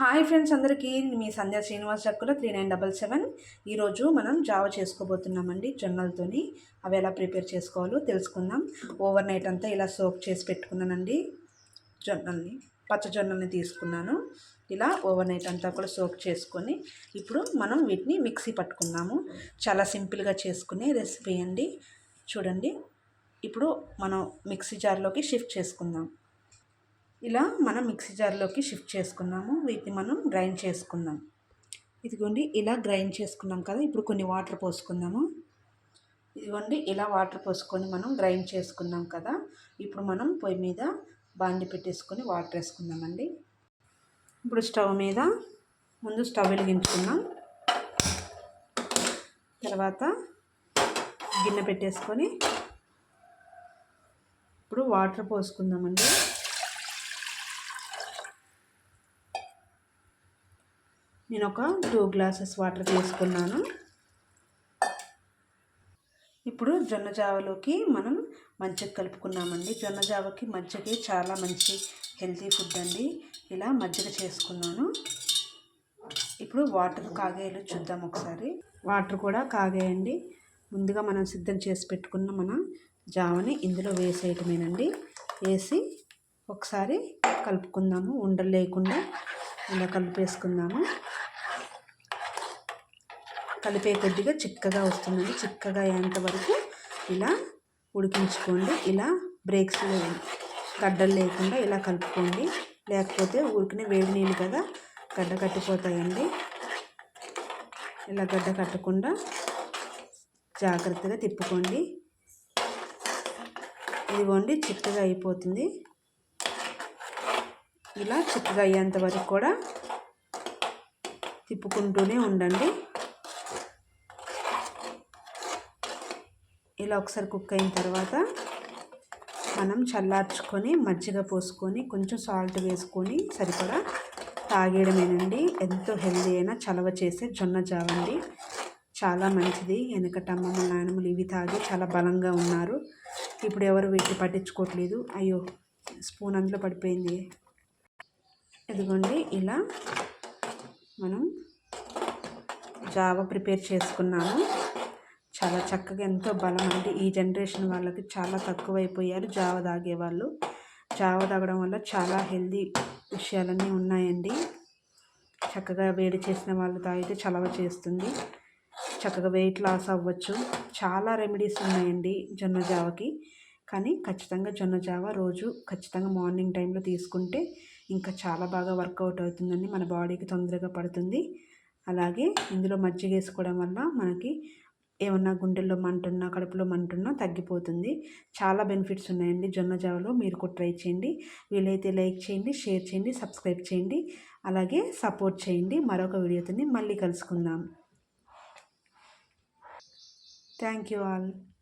Hi friends అందరికీ మీ సంధ్యా శ్రీనివాస్ చక్కుల త్రీ నైన్ డబల్ సెవెన్. ఈరోజు మనం జావ చేసుకోబోతున్నామండి జొన్నలతోని అవి ఎలా ప్రిపేర్ చేసుకోవాలో తెలుసుకుందాం. ఓవర్ నైట్ అంతా ఇలా సోక్ చేసి పెట్టుకున్నానండి జొన్నల్ని. పచ్చ జొన్నల్ని తీసుకున్నాను. ఇలా ఓవర్ నైట్ అంతా కూడా సోక్ చేసుకొని ఇప్పుడు మనం వీటిని మిక్సీ పట్టుకుందాము. చాలా సింపుల్గా చేసుకునే రెసిపీ అండి. చూడండి. ఇప్పుడు మనం మిక్సీ జార్లోకి షిఫ్ట్ చేసుకుందాం. ఇలా మనం మిక్సీ జార్లోకి షిఫ్ట్ చేసుకున్నాము. వీటిని మనం గ్రైండ్ చేసుకుందాం. ఇదిగోండి ఇలా గ్రైండ్ చేసుకున్నాం కదా. ఇప్పుడు కొన్ని వాటర్ పోసుకుందాము. ఇదిగోండి ఇలా వాటర్ పోసుకొని మనం గ్రైండ్ చేసుకున్నాం కదా. ఇప్పుడు మనం పొయ్యి మీద బాండి పెట్టేసుకొని వాటర్ వేసుకుందామండి. ఇప్పుడు స్టవ్ మీద ముందు స్టవ్ వెలిగించుకున్నాం తర్వాత గిన్నె పెట్టేసుకొని ఇప్పుడు వాటర్ పోసుకుందామండి. నేను ఒక టూ గ్లాసెస్ వాటర్ తీసుకున్నాను. ఇప్పుడు జొన్న జావలోకి మనం మజ్జిగ కలుపుకున్నామండి. జొన్న జావకి మజ్జిగ చాలా మంచి హెల్తీ ఫుడ్ అండి. ఇలా మజ్జిగ చేసుకున్నాను. ఇప్పుడు వాటర్ కాగేలు చూద్దాం ఒకసారి. వాటర్ కూడా కాగేయండి. ముందుగా మనం సిద్ధం చేసి పెట్టుకున్న మన జావని ఇందులో వేసేయటమేనండి. వేసి ఒకసారి కలుపుకుందాము. ఉండలు లేకుండా ఇలా కలిపేసుకుందాము. కలిపే కొద్దిగా చిక్కగా వస్తుందండి. చిక్కగా అయ్యేంత వరకు ఇలా ఉడికించుకోండి. ఇలా బ్రేక్స్ గడ్డలు లేకుండా ఇలా కలుపుకోండి. లేకపోతే ఉడికిన వేడి నీళ్ళు కదా గడ్డ కట్టిపోతాయండి. ఇలా గడ్డ కట్టకుండా జాగ్రత్తగా తిప్పుకోండి. ఇదిగోండి చిక్కగా అయిపోతుంది. ఇలా చిక్కగా అయ్యేంత వరకు కూడా తిప్పుకుంటూనే ఉండండి. ఇలా ఒకసారి కుక్ అయిన తర్వాత మనం చల్లార్చుకొని మజ్జిగ పోసుకొని కొంచెం సాల్ట్ వేసుకొని సరిపడా తాగేయడమేనండి. ఎంతో హెల్దీ అయినా చలవ చేసే జొన్న జావండి. చాలా మంచిది. వెనకట అమ్మమ్మ నాయనమ్మలు ఇవి తాగి చాలా బలంగా ఉన్నారు. ఇప్పుడు ఎవరు వీటిని పట్టించుకోవట్లేదు అయ్యో స్పూన్ అందులో పడిపోయింది. ఇదిగోండి ఇలా మనం జావ ప్రిపేర్ చేసుకున్నాము. చాలా చక్కగా ఎంతో బలం. అంటే ఈ జనరేషన్ వాళ్ళకి చాలా తక్కువైపోయారు. జావ తాగేవాళ్ళు. జావ తాగడం వల్ల చాలా హెల్దీ విషయాలన్నీ ఉన్నాయండి. చక్కగా వేడి చేసిన వాళ్ళు తాగితే చలవ చేస్తుంది. చక్కగా వెయిట్ లాస్ అవ్వచ్చు. చాలా రెమెడీస్ ఉన్నాయండి జొన్న జావకి. కానీ ఖచ్చితంగా జొన్న జావ రోజు ఖచ్చితంగా మార్నింగ్ టైంలో తీసుకుంటే ఇంకా చాలా బాగా వర్కౌట్ అవుతుందండి. మన బాడీకి తొందరగా పడుతుంది. అలాగే ఇందులో మజ్జిగ వేసుకోవడం వల్ల మనకి ఏమన్నా గుండెల్లో మంటున్నా కడుపులో మంటున్నా తగ్గిపోతుంది. చాలా బెనిఫిట్స్ ఉన్నాయండి జొన్న జావలో. మీరు కూడా ట్రై చేయండి. వీలైతే లైక్ చేయండి షేర్ చేయండి సబ్స్క్రైబ్ చేయండి. అలాగే సపోర్ట్ చేయండి. మరొక వీడియోతో మళ్ళీ కలుసుకుందాం. Thank you all.